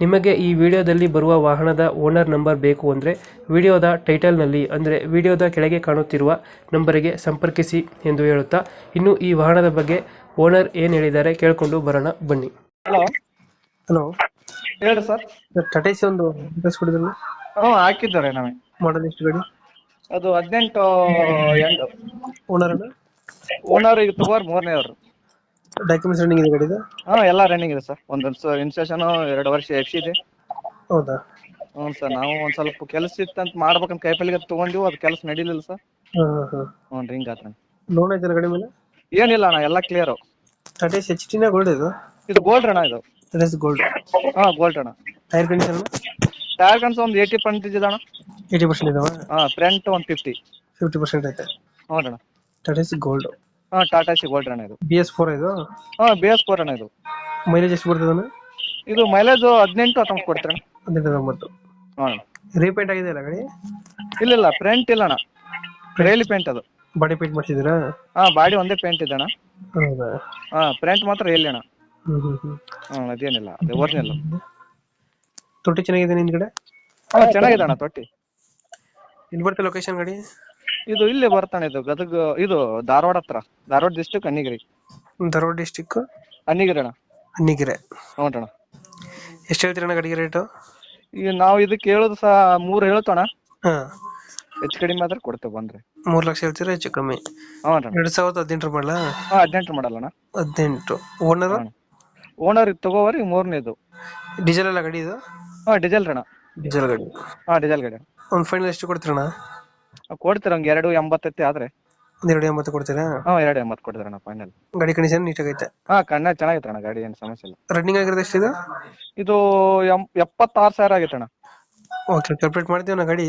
ನಿಮಗೆ ಈ ವಿಡಿಯೋದಲ್ಲಿ ಬರುವ ವಾಹನದ ಓನರ್ ನಂಬರ್ ಬೇಕು ಅಂದರೆ ವಿಡಿಯೋದ ಟೈಟಲ್ನಲ್ಲಿ ಅಂದರೆ ವಿಡಿಯೋದ ಕೆಳಗೆ ಕಾಣುತ್ತಿರುವ ನಂಬರಿಗೆ ಸಂಪರ್ಕಿಸಿ ಎಂದು ಹೇಳುತ್ತಾ ಇನ್ನು ಈ ವಾಹನದ ಬಗ್ಗೆ ಓನರ್ ಏನು ಹೇಳಿದ್ದಾರೆ ಕೇಳಿಕೊಂಡು ಬರೋಣ ಬನ್ನಿ. ಹಲೋ. ಹಲೋ. ಹೇಳಿ ಸರ್. ಟಾಟಾ ಒಂದು ಒಂದು ಕೊಡಿದ್ರು ಹ್ಞೂ ಹಾಕಿದ್ದಾರೆ ನಾವೇ ಮಾಡಲ್ ಎಷ್ಟು ಗಾಡಿ? ಅದು ಹದಿನೆಂಟು ಎಂಟು. ಓನರ್ ಓನರ್ ಈಗ ತಗೋರ್ ಮೂರನೇ ಅವ್ರು. ಡಾಕ್ಯುಮೆಂಟ್ಸ್ ರನ್ನಿಂಗ್ ಇದೆ ಗಾಡಿದು? ಹಾ ಎಲ್ಲ ರನ್ನಿಂಗ್ ಇದೆ ಸರ್ ಒಂದು ಸೊ ಇನ್ಸ್ಟೇಷನು ಎರಡು ವರ್ಷ ಎಕ್ಸಿದೆ ಇದೆ. ಹೌದಾ? ಹ್ಞೂ ಸರ್ ನಾವು ಒಂದು ಸ್ವಲ್ಪ ಕೆಲಸ ಇತ್ತಂತ ಮಾಡ್ಬೇಕಂತ ಕೈಪಲ್ಲಿಗೆ ತೊಗೊಂಡಿವು ಅದು ಕೆಲಸ ನಡೀಲಿಲ್ಲ ಸರ್ ಹಾಂ ಹಾಂ ಹ್ಞೂ ರೀ ಹಿಂಗಾತ್ರ ಲೋನ್ ಐತೆ ಗಾಡಿ ಮೇಲೆ? ಏನಿಲ್ಲ ಅಣ್ಣ ಎಲ್ಲ ಕ್ಲಿಯರ್ ಟಾಟಾ ಎಚ್ ಟಿನ ಗೋಲ್ಡ್ ಇದು? ಇದು ಗೋಲ್ಡ್ ಅಣ್ಣ ಇದು. ಟಾಟಾ ಗೋಲ್ಡ್ ಹಾ ಗೋಲ್ಡ್ ಅಣ್ಣ ಟೈರ್ ಕಂಡೀಷನ್ ಟೈರ್ ಕನ್ಸ್ ಒಂದು ಏಯ್ಟಿ ಪರ್ಸೆಂಟ್ ಇದೆ ಅಣ್ಣ. ಏಯ್ಟಿ ಪರ್ಸೆಂಟ್ ಇದಾವ? ಹಾಂ ಫ್ರಂಟ್ ಒಂದು ಫಿಫ್ಟಿ ಫಿಫ್ಟಿ ಪರ್ಸೆಂಟ್ ಐತೆ. ಹ್ಞೂ ಅಣ್ಣ. ಟಾಟಾ ಗೋಲ್ಡ್ ಹಾಂ ಟಾಟಾ ಸಿ ಗೋಲ್ಡ್ ಅಣ್ಣ ಇದು. ಬಿ ಎಸ್ ಫೋರ್ ಇದು? ಹಾ ಬಿ ಎಸ್ ಫೋರ್ ಅಣ್ಣ ಇದು. ಮೈಲೇಜ್ ಎಷ್ಟು ಬರ್ತದೆ ಇದು ಮೈಲೇಜ್ ಹದಿನೆಂಟು ಹತ್ತೊಂಬತ್ತು ಕೊಡ್ತೀರಣ್ಣ ಹದಿನೆಂಟು ಹತ್ತೊಂಬತ್ತು. ಹಾ. ಅಣ್ಣ ರೀಪೇಂಟ್ ಆಗಿದೆ ಅಲ್ಲ ಗಾಡಿ? ಇಲ್ಲ ಇಲ್ಲ ಪ್ರಿಂಟ್ ಇಲ್ಲ ಅಣ್ಣ. ರೇಲಿ ಪೇಂಟ್ ಅದು. ಬಾಡಿ ಪೇಂಟ್ ಮಾಡ್ಸಿದ್ದೀರಾ? ಹಾ ಬಾಡಿ ಒಂದೇ ಪೇಂಟ್ ಇದೆ ಅಣ್ಣ. ಹೌದಾ? ಹಾ ಪ್ರಿಂಟ್ ಮಾತ್ರ ರೇಲಿ ಅಣ್ಣ. ಹ್ಮ್ ಹ್ಮ್ ಹ್ಮ್. ಹ್ಮ್ ಅದೇನಿಲ್ಲ ಅದೇ ಒರಿಜಿನಲ್ ತೊಟ್ಟಿ ಚೆನ್ನಾಗಿದೆ ಹಿಂದ್ಗಡೆ ಹಾ ಚೆನ್ನಾಗಿದೆ ಅಣ್ಣ ತೊಟ್ಟಿ. ಇಲ್ಲಿ ಬರ್ತೀವಿ ಲೊಕೇಶನ್ ಗಾಡಿ? ಇದು ಇಲ್ಲಿ ಬರ್ತಾನೆ ಇದು ಗದಗ ಇದು ಧಾರವಾಡ ಹತ್ರ ಧಾರವಾಡ ಡಿಸ್ಟಿಕ್ ಅನ್ನಿಗಿರಿ ಧಾರವಾಡ ಡಿಸ್ಟಿಕ್ ಅನ್ನಿಗಿರಿ ಅಣ್ಣ. ಅನ್ನಿಗೆರೆ ಹ್ಞೂ ಅಣ್ಣ. ಎಷ್ಟು ಹೇಳ್ತೀರಣ್ಣ ಗಾಡಿಗೆ ರೇಟು ಈಗ ನಾವು ಇದಕ್ಕೆ ಹೇಳೋದು ಸಹ ಮೂರು ಹೇಳ್ತೋಣ ಹಾ. ಹೆಚ್ಚು ಕಡಿಮೆ ಆದ್ರೆ ಕೊಡ್ತೇವೆ ಬಂದ್ರೆ. ಮೂರು ಲಕ್ಷ ಹೇಳ್ತೀರಾ ಹೆಚ್ಚು ಕಮ್ಮಿ? ಹ್ಞೂ ಅಣ್ಣ. ಎರಡು ಸಾವಿರದ ಹದಿನೆಂಟು ಮಾಡಲ? ಹಾ ಹದಿನೆಂಟು ಮಾಡಲ್ಲ ಅಣ್ಣ ಹದಿನೆಂಟು ಓನರ್ ಓನರ್ ತಗೋವರಿ ಮೂರನೇದು. ಡೀಸೆಲ್ ಎಲ್ಲ ಗಾಡಿ ಇದು? ಹಾ ಡೀಸೆಲ್ ಅಣ್ಣ. ಡೀಸೆಲ್ ಗಾಡಿ. ಹಾ ಡೀಸೆಲ್ ಗಾಡಿ ಒಂದು ಫೈನಲ್ ಎಷ್ಟು ಕೊಡ್ತೀರಣ್ಣ? ಕೊಡ್ತೀರ ಹಂಗ ಎರಡು ಎಂಬತ್ತೈತಿ ಆದ್ರೆ? ಒಂದು ಎರಡು ಎಂಬತ್ತು ಕೊಡ್ತೀರಾ? ಹಾ ಎರಡು ಎಂಬತ್ತು ಕೊಡ್ತೀರಣ್ಣ ಫೈನಲ್ ಗಾಡಿ ಕಂಡೀಷನ್ ನೀಟಾಗೈತೆ ಹಾ ಕಣ್ಣ ಚೆನ್ನಾಗೈತೆ ಅಣ್ಣ ಗಾಡಿ ಏನು ಸಮಸ್ಯೆ ಇಲ್ಲ. ರನ್ನಿಂಗ್ ಆಗಿರೋದು ಎಷ್ಟಿದೆ? ಇದು ಎಂ ಎಪ್ಪತ್ತಾರು ಸಾವಿರ ಆಗೈತೆ ಅಣ್ಣ ಓಕೆ ಕಂಪ್ಲೀಟ್ ಮಾಡ್ತೀವಿ ನಾ ಗಾಡಿ.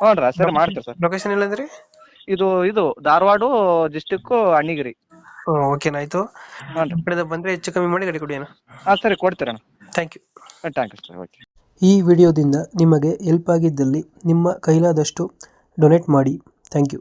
ಹ್ಞೂ ರೀ ಸರಿ ಮಾಡ್ತೀವಿ ಸರ್. ಲೊಕೇಶನ್ ಇಲ್ಲ ಅಂದ್ರೆ ಇದು ಇದು ಧಾರವಾಡ ಡಿಸ್ಟಿಕ್ ಅಣ್ಣಿಗಿರಿ. ಹ್ಞೂ ಆಯ್ತು ಆಯಿತು. ಹ್ಞೂ ರೀ. ಕಡೆಯಿಂದ ಬಂದರೆ ಹೆಚ್ಚು ಕಮ್ಮಿ ಮಾಡಿ ಗಾಡಿ ಕೊಡಿ ಅಣ್ಣ. ಹಾಂ ಸರಿ ಕೊಡ್ತೀರಣ್ಣ. Thank you thank you sir okay ಈ ವಿಡಿಯೋದಿಂದ ನಿಮಗೆ ಹೆಲ್ಪ್ ಆಗಿದ್ದಲ್ಲಿ ನಿಮ್ಮ ಕೈಲಾದಷ್ಟು ಡೊನೇಟ್ ಮಾಡಿ. Thank you